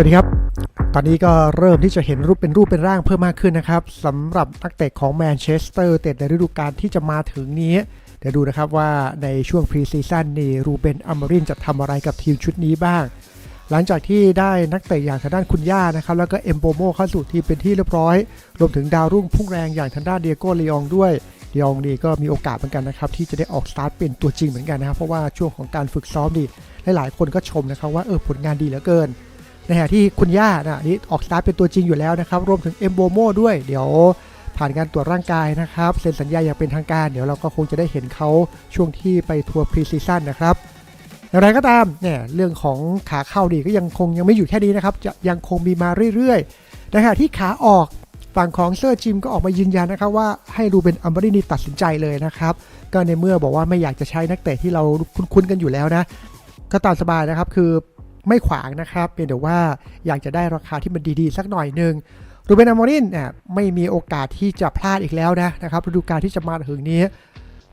วัสดีครับ ตอนนี้ก็เริ่มที่จะเห็นรูปเป็นรูปเป็นร่างเพิ่มมากขึ้นนะครับสำหรับนักเตะของแมนเชสเตอร์เตะในฤดูกาลที่จะมาถึงนี้ เดี๋ยวดูนะครับว่าในช่วงพรีซีซั่นนี่รูเบนอัมมารินจะทำอะไรกับทีมชุดนี้บ้าง หลังจากที่ได้นักเตะอย่างทางด้านคุณย่านะครับ แล้วก็เอมโบโมเข้าสู่ทีมเป็นที่เรียบร้อย รวมถึงดาวรุ่งพุ่งแรงอย่างทางด้านเดียโก้เลองด้วยเลองนี่ก็มีโอกาสเหมือนกันนะครับที่จะได้ออกสตาร์ทเป็นตัวจริงเหมือนกันนะครับเพราะว่าช่วงของการฝึกซ้อมนี่หลายๆคนก็ชมนะครับว่าเออผลงานดีเหลือเกิน ในขณะที่คุณย่านะนี่ออกสตาร์ทเป็นตัวจริงอยู่แล้วนะครับ รวมถึงเอมโบโมด้วย เดี๋ยวผ่านการตรวจร่างกายนะครับ เซ็นสัญญาอย่างเป็นทางการ เดี๋ยวเราก็คงจะได้เห็นเขาช่วงที่ไปทัวร์พรีซีซั่นนะครับอย่างไรก็ตามเนี่ยเรื่องของขาเข้าดีก็ยังคงยังไม่อยู่แค่นี้นะครับ จะยังคงมีมาเรื่อยๆในขณะที่ขาออกฝั่งของเซอร์จิมก็ออกมายืนยันนะครับว่าให้รูเบนอัมบรินีตัดสินใจเลยนะครับ ก็ในเมื่อบอกว่าไม่อยากจะใช้นักเตะที่เราคุ้นๆกันอยู่แล้วนะ ก็ตามสบายนะครับคือ ไม่ขวางนะครับเพียงแต่ว่าอยากจะได้ราคาที่มันดีๆ สักหน่อยหนึ่งรูเบนอามอรินเนี่ยไม่มีโอกาสที่จะพลาดอีกแล้วนะนะครับฤดูกาลที่จะมาถึงนี้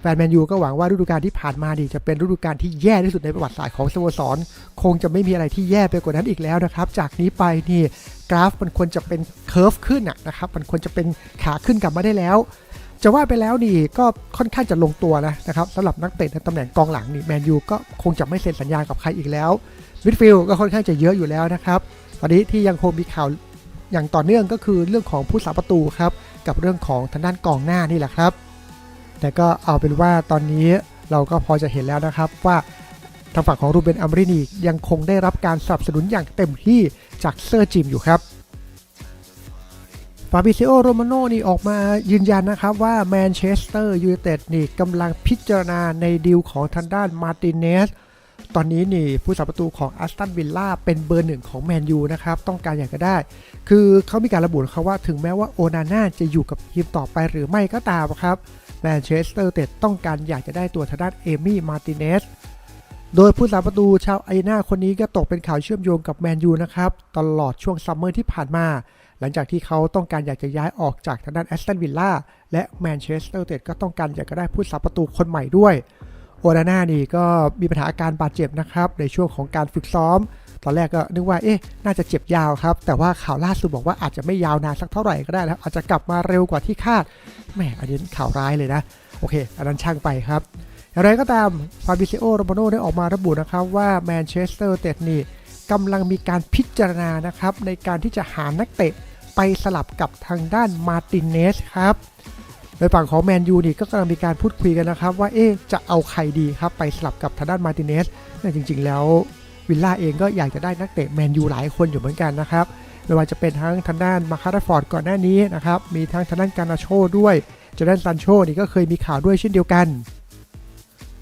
แฟนแมนยูก็หวังว่าฤดูกาลที่ผ่านมาดีจะเป็นฤดูกาลที่แย่ที่สุดในประวัติศาสตร์ของสโมสร คงจะไม่มีอะไรที่แย่ไปกว่านั้นอีกแล้วนะครับ จากนี้ไปนี่กราฟมันควรจะเป็นเคอร์ฟขึ้นนะครับมันควรจะเป็นขาขึ้นกลับมาได้แล้วจะว่าไปแล้วนี่ก็ค่อนข้างจะลงตัวนะนะครับสำหรับนักเตะในตำแหน่งกองหลังนี่แมนยูก็คงจะไม่เซ็นสัญญากับใครอีกแล้ว มิดฟิลด์ก็ค่อนข้างจะเยอะอยู่แล้วนะครับ ตอนนี้ที่ยังคงมีข่าวอย่างต่อเนื่องก็คือเรื่องของผู้สาประตูครับ กับเรื่องของทางด้านกองหน้านี่แหละครับ แต่ก็เอาเป็นว่าตอนนี้เราก็พอจะเห็นแล้วนะครับว่าทางฝั่งของรูเบนอัมรินียังคงได้รับการสนับสนุนอย่างเต็มที่จากเซอร์จิมอยู่ครับฟาบิซิโอโรมาโนนี่ออกมายืนยันนะครับว่าแมนเชสเตอร์ยูไนเต็ดนี่กำลังพิจารณาในดีลของทางด้านมาร์ติเนส ตอนนี้นี่ผู้สาประตูของอัสตันวิลล่าเป็นเบอร์หนึ่งของแมนยูนะครับ ต้องการอย่างก็ได้ คือเขามีการระบุนะครับว่าถึงแม้ว่าโอนาน่าจะอยู่กับทีมต่อไปหรือไม่ก็ตามครับแมนเชสเตอร์เต็ดต้องการอยากจะได้ตัวทางด้านเอมี่มาติเนสโดยผู้สาประตูชาวไอนาคนนี้ก็ตกเป็นข่าวเชื่อมโยงกับแมนยูนะครับ ตลอดช่วงซัมเมอร์ที่ผ่านมา หลังจากที่เขาต้องการอยากจะย้ายออกจากทางด้านแอสตันวิลล่าและแมนเชสเตอร์เต็ดก็ต้องการอยากจะได้ผู้สาประตูคนใหม่ด้วย โอนาน่านี่ก็มีปัญหาอาการบาดเจ็บนะครับ ในช่วงของการฝึกซ้อม ตอนแรกก็นึกว่าเอ๊ะน่าจะเจ็บยาวครับ แต่ว่าข่าวล่าสุดบอกว่าอาจจะไม่ยาวนานสักเท่าไหร่ก็ได้แล้วอาจจะกลับมาเร็วกว่าที่คาดแหมอันนี้ข่าวร้ายเลยนะ โอเค อันนั้นช่างไปครับอย่างไรก็ตามฟาบิซิโอโรมาโนได้ออกมาระบุนะครับว่าแมนเชสเตอร์เต็ดนี่กำลังมีการพิจารณานะครับในการที่จะหานักเตะไปสลับกับทางด้านมาร์ตินเนสครับ โดยฝั่งของแมนยูนี่ก็กำลังมีการพูดคุยกันนะครับ ว่าเอ๊จะเอาใครดีครับไปสลับกับทางด้านมาร์ติเนสแต่จริง ๆ แล้ววิลล่าเองก็อยากจะได้นักเตะแมนยูหลายคนอยู่เหมือนกันนะครับไม่ว่าจะเป็นทั้งทางด้านมาคาร์ฟอร์ดก่อนหน้านี้นะครับมีทั้งทางด้านการนาโชด้วยจอร์แดนซันโชนี่ก็เคยมีข่าวด้วยเช่นเดียวกัน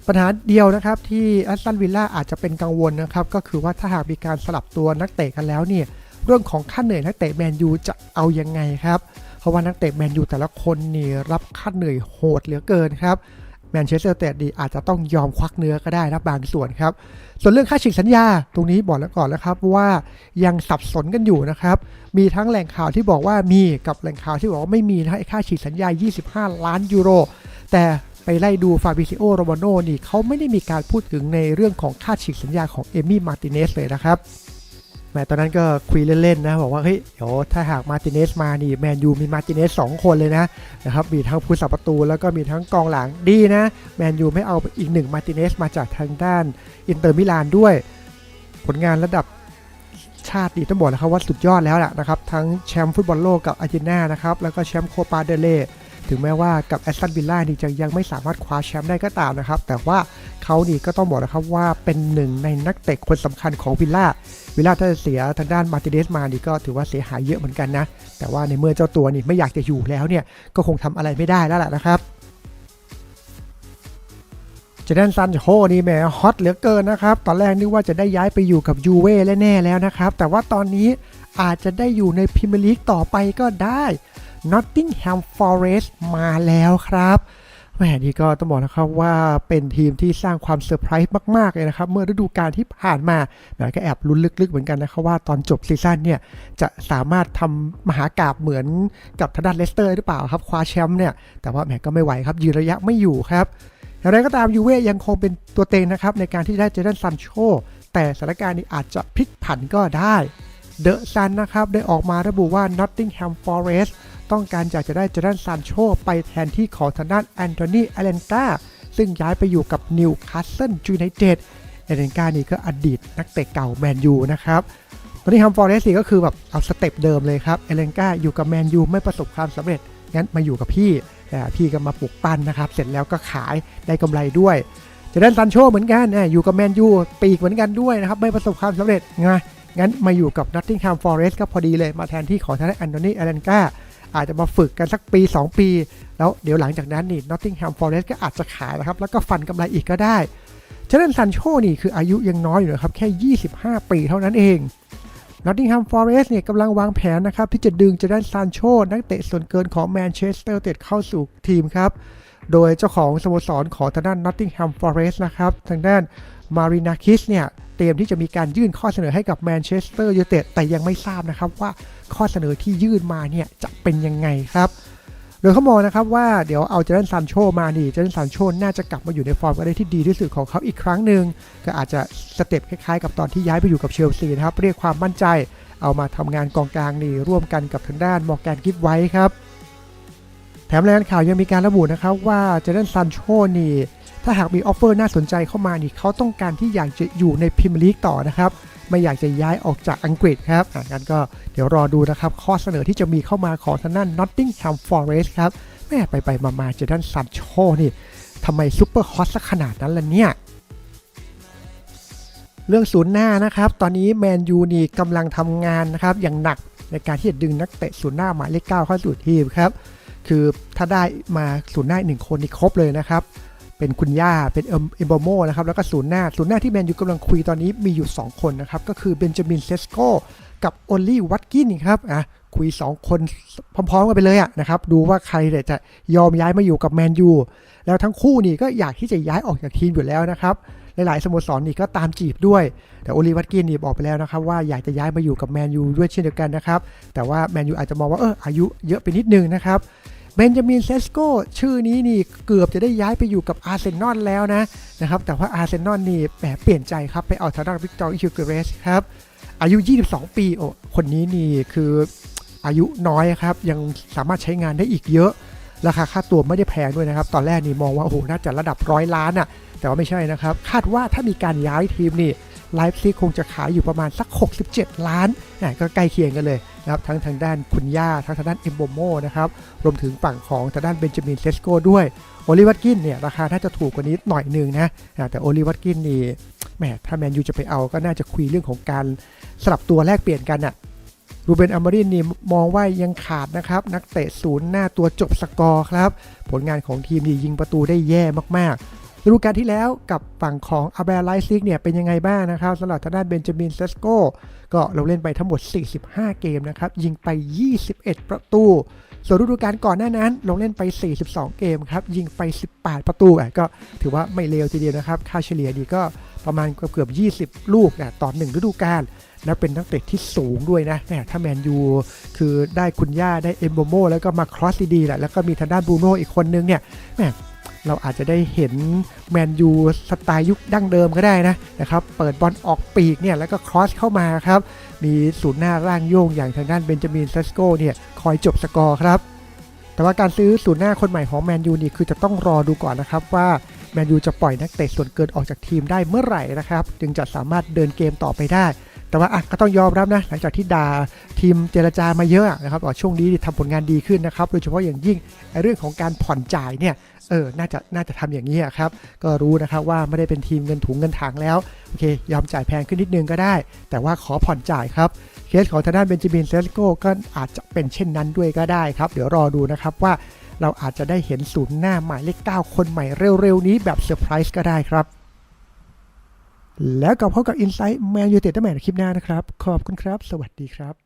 ปัญหาเดียวนะครับที่แอสตันวิลล่าอาจจะเป็นกังวลนะครับก็คือว่าถ้าหากมีการสลับตัวนักเตะกันแล้วเนี่ยเรื่องของค่าเหนื่อยนักเตะแมนยูจะเอายังไงครับ เพราะว่านักเตะแมนยูแต่ละคนนี่รับค่าเหนื่อยโหดเหลือเกินครับแมนเชสเตอร์เตดดีอาจจะต้องยอมควักเนื้อก็ได้นะบางส่วนครับ ส่วนเรื่องค่าฉีกสัญญา ตรงนี้บอกแล้วก่อนแล้วครับว่ายังสับสนกันอยู่นะครับ มีทั้งแหล่งข่าวที่บอกว่ามีกับแหล่งข่าวที่บอกว่าไม่มีนะไอ้ค่าฉีกสัญญา 25 ล้านยูโร แต่ไปไล่ดูฟาบิซิโอโรมาโนนี่เขาไม่ได้มีการพูดถึงในเรื่องของค่าฉีกสัญญาของเอมี่มาร์ติเนสเลยนะครับ แมตอนนั้นก็คุยเล่นๆนะบอกว่าเฮ้ยเดี๋ยวถ้าหากมาติเนสมานี่แมนยูมีมาติเนสสองคนเลยนะนะครับมีทั้งผู้สับประตูแล้วก็มีทั้งกองหลังดีนะแมนยูไม่เอาอีกหนึ่งมาติเนสมาจากทางด้านอินเตอร์มิลานด้วย ผลงานระดับชาติดีต้องบอกนะครับว่าสุดยอดแล้วแหละนะครับทั้งแชมป์ฟุตบอลโลกกับอาร์เจนตินานะครับแล้วก็แชมป์โคปาเดเล่ถึงแม้ว่ากับแอสตันวิลล่านี่จะยังไม่สามารถคว้าแชมป์ได้ก็ตามนะครับแต่ว่า เขานี่ก็ต้องบอกนะครับว่าเป็นหนึ่งในนักเตะคนสำคัญของวิลล่า วิลล่าถ้าจะเสียทางด้านมาติเนสมานี่ก็ถือว่าเสียหายเยอะเหมือนกันนะ แต่ว่าในเมื่อเจ้าตัวนี่ไม่อยากจะอยู่แล้วเนี่ยก็คงทำอะไรไม่ได้แล้วล่ะนะครับเจเดนซันโฮนี่แหมฮอตเหลือเกินนะครับ ตอนแรกนึกว่าจะได้ย้ายไปอยู่กับยูเว่แน่แล้วนะครับ แต่ว่าตอนนี้อาจจะได้อยู่ในพรีเมียร์ลีกต่อไปก็ได้ Nottingham Forest มาแล้วครับ แหมนี่ก็ต้องบอกนะครับว่าเป็นทีมที่สร้างความเซอร์ไพรส์มากๆเลยนะครับ เมื่อฤดูกาลที่ผ่านมาแหมก็แอบลุ้นลึกๆเหมือนกันนะครับว่าตอนจบซีซั่นเนี่ยจะสามารถทำมหากราบเหมือนกับทางด้านเลสเตอร์หรือเปล่าครับคว้าแชมป์เนี่ยแต่ว่าแหมก็ไม่ไหวครับยืนระยะไม่อยู่ครับอย่างไรก็ตามยูเว่ยังคงเป็นตัวเต็งนะครับในการที่ได้เจดันซันโชแต่สถานการณ์นี้อาจจะพลิกผันก็ได้เดอะซันนะครับได้ออกมาระบุว่า Nottingham Forest ต้องการอยากจะได้เจอร์แดนซานโชไปแทนที่ของทางด้านแอนโทนีอเลนกาซึ่งย้ายไปอยู่กับนิวคาสเซิลยูไนเต็ดเอเลนกานี่ก็อดีตนักเตะเก่าแมนยูนะครับตอนนี้ฮัมฟอร์เรสก็คือแบบเอาสเต็ปเดิมเลยครับเอเลนกาอยู่กับแมนยูไม่ประสบความสำเร็จงั้นมาอยู่กับพี่แต่พี่ก็มาปลูกปั้นนะครับ เสร็จแล้วก็ขายได้กำไรด้วยเจอร์แดนซานโชเหมือนกันนะอยู่กับแมนยูปีกเหมือนกันด้วยนะครับ ไม่ประสบความสำเร็จไงงั้นมาอยู่กับ Nottingham Forest ก็พอดีเลยมาแทนที่ของทางด้านแอนโทนีอเลนกา อาจจะมาฝึกกันสักปี 2 ปี แล้วเดี๋ยวหลังจากนั้นนี่ Nottingham Forest ก็อาจจะขายนะครับ แล้วก็ฟันกำไรอีกก็ได้เจเดนซันโชนี่คืออายุยังน้อยอยู่นะครับ แค่ 25 ปีเท่านั้นเอง Nottingham Forest เนี่ยกำลังวางแผนนะครับ ที่จะดึงเจเดนซันโชนักเตะส่วนเกินของแมนเชสเตอร์เต็ดเข้าสู่ทีมครับโดยเจ้าของสโมสรของทางด้าน Nottingham Forest นะครับทางด้านมารินาคิสเนี่ยเรียมที่จะมีการยื่นข้อเสนอให้กับแมนเชสเตอร์ยูไนเต็ดแต่ยังไม่ทราบนะครับว่าข้อเสนอที่ยื่นมาเนี่ยจะเป็นยังไงครับโดยเขามองนะครับว่าเดี๋ยวเอาเจเดนซันโชมานี่เจเดนซันโชน่าจะกลับมาอยู่ในฟอร์มก็ได้ที่ดีที่สุดของเขาอีกครั้งหนึ่งก็อาจจะสเต็ปคล้ายๆ กับตอนที่ย้ายไปอยู่กับเชลซีนะครับเรียกความมั่นใจเอามาทำงานกองกลางนี่ร่วมกันกับทางด้านมอร์แกนกิฟไว้ครับ แถมรายงานข่าวยังมีการระบุนะครับว่าเจเดนซันโชนี่ ถ้าหากมีออฟเฟอร์น่าสนใจเข้ามานี่เขาต้องการที่อยากจะอยู่ในพรีเมียร์ลีกต่อนะครับ ไม่อยากจะย้ายออกจากอังกฤษครับอะงั้นก็เดี๋ยวรอดูนะครับ ข้อเสนอที่จะมีเข้ามาของทางด้าน Nottingham Forest ครับแม่ไปไปมามาเจดันซันโชนี่ทำไมซูเปอร์ฮอตสักขนาดนั้นล่ะเนี่ยเรื่องศูนย์หน้านะครับ ตอนนี้แมนยูนี่กำลังทำงานนะครับอย่างหนักในการที่จะดึงนักเตะศูนย์หน้าหมายเลขเก้าเข้าสู่ทีมครับ คือถ้าได้มาศูนย์หน้าหนึ่งคนนี่ครบเลยนะครับ เป็นคุณย่า เป็นเอ็มโบโมนะครับ แล้วก็ศูนย์หน้า ศูนย์หน้าที่แมนยูกำลังคุยตอนนี้มีอยู่ 2 คนนะครับ ก็คือเบนจามินเซสโกกับโอลลี่วัตกินครับ อะ คุย 2 คนพร้อมๆกันไปเลยอะนะครับ ดูว่าใครจะยอมย้ายมาอยู่กับแมนยู แล้วทั้งคู่นี่ก็อยากที่จะย้ายออกจากทีมอยู่แล้วนะครับหลายๆสโมสรนี่ก็ตามจีบด้วย แต่โอลิวัตกินนี่บอกไปแล้วนะครับว่าอยากจะย้ายมาอยู่กับแมนยูด้วยเช่นเดียวกันนะครับ แต่ว่าแมนยูอาจจะมองว่าเอออายุเยอะไปนิดนึงนะครับ เบนจามินเซสโกชื่อนี้นี่เกือบจะได้ย้ายไปอยู่กับอาร์เซนอลแล้วนะนะครับแต่ว่าอาร์เซนอลนี่แหมเปลี่ยนใจครับไปเอาทางด้านวิกตอร์อิคิวเกเรสครับอายุ 22 ปีโอ้คนนี้นี่คืออายุน้อยครับยังสามารถใช้งานได้อีกเยอะ ราคาค่าตัวไม่ได้แพงด้วยนะครับ ตอนแรกนี่มองว่าโอ้โหน่าจะระดับร้อยล้านอะ่ะแต่ว่าไม่ใช่นะครับ คาดว่าถ้ามีการย้ายทีมนี่ไลฟ์ซีคงจะขายอยู่ประมาณสัก 67 ล้านนะก็ใกล้เคียงกันเลย นะครับทั้งทางด้านคุณย่าทั้งทางด้านเอมโบโมนะครับรวมถึงฝั่งของทางด้านเบนจามินเซสโกด้วยโอลิวัตกินเนี่ยราคาน่าจะถูกกว่านี้หน่อยหนึ่งนะแต่โอลิวัตกินนี่แหมถ้าแมนยูจะไปเอาก็น่าจะคุยเรื่องของการสลับตัวแลกเปลี่ยนกันอะรูเบนอามบรินนี่มองว่ายังขาดนะครับ นักเตะศูนย์หน้าตัวจบสกอร์ครับ ผลงานของทีมนี่ยิงประตูได้แย่มาก ฤดูกาลที่แล้วกับฝั่งของอาเบรไลซิกเนี่ยเป็นยังไงบ้างนะครับสำหรับทางด้านเบนจามินเซสโกก็เราเล่นไปทั้งหมด 45 เกมนะครับ ยิงไป 21 ประตู ส่วนฤดูกาลก่อนหน้านั้น ลงเล่นไป 42 เกมครับ ยิงไป 18 ประตูอะก็ถือว่าไม่เลวทีเดียวนะครับ ค่าเฉลี่ยดีก็ประมาณเกือบ20 ลูกอะต่อ1ฤดูกาลและเป็นนักเตะที่สูงด้วยนะแหมถ้าแมนยูคือได้คุณย่าได้เอมโบโมแล้วก็มาครอสดีๆแหละแล้วก็มีทางด้านบูโน่อีกคนนึงเนี่ยแหม เราอาจจะได้เห็นแมนยูสไตล์ยุคดั้งเดิมก็ได้นะนะครับ เปิดบอลออกปีกเนี่ยแล้วก็ครอสเข้ามาครับ มีศูนย์หน้าร่างโยงอย่างทางด้านเบนจามินเซสโกเนี่ยคอยจบสกอร์ครับ แต่ว่าการซื้อศูนย์หน้าคนใหม่ของแมนยูนี่คือจะต้องรอดูก่อนนะครับว่าแมนยูจะปล่อยนักเตะส่วนเกินออกจากทีมได้เมื่อไหร่นะครับ จึงจะสามารถเดินเกมต่อไปได้ แต่ว่าก็ต้องยอมรับนะ หลังจากที่ดาทีมเจรจามาเยอะนะครับว่าช่วงนี้ทำผลงานดีขึ้นนะครับ โดยเฉพาะอย่างยิ่งเรื่องของการผ่อนจ่ายเนี่ย เออ น่าจะ น่าจะทำอย่างนี้ครับ ก็รู้นะครับว่าไม่ได้เป็นทีมเงินถุงเงินถังแล้ว โอเค ยอมจ่ายแพงขึ้นนิดนึงก็ได้ แต่ว่าขอผ่อนจ่ายครับ เคสของทางด้านเบนจามินเซสโกก็อาจจะเป็นเช่นนั้นด้วยก็ได้ครับ เดี๋ยวรอดูนะครับว่าเราอาจจะได้เห็นศูนย์หน้าหมายเลข 9 คนใหม่เร็วๆ นี้แบบเซอร์ไพรส์ก็ได้ครับ แล้วก็พบกับ Insight Man United ได้ใหม่ในคลิปหน้านะครับ ขอบคุณครับ สวัสดีครับ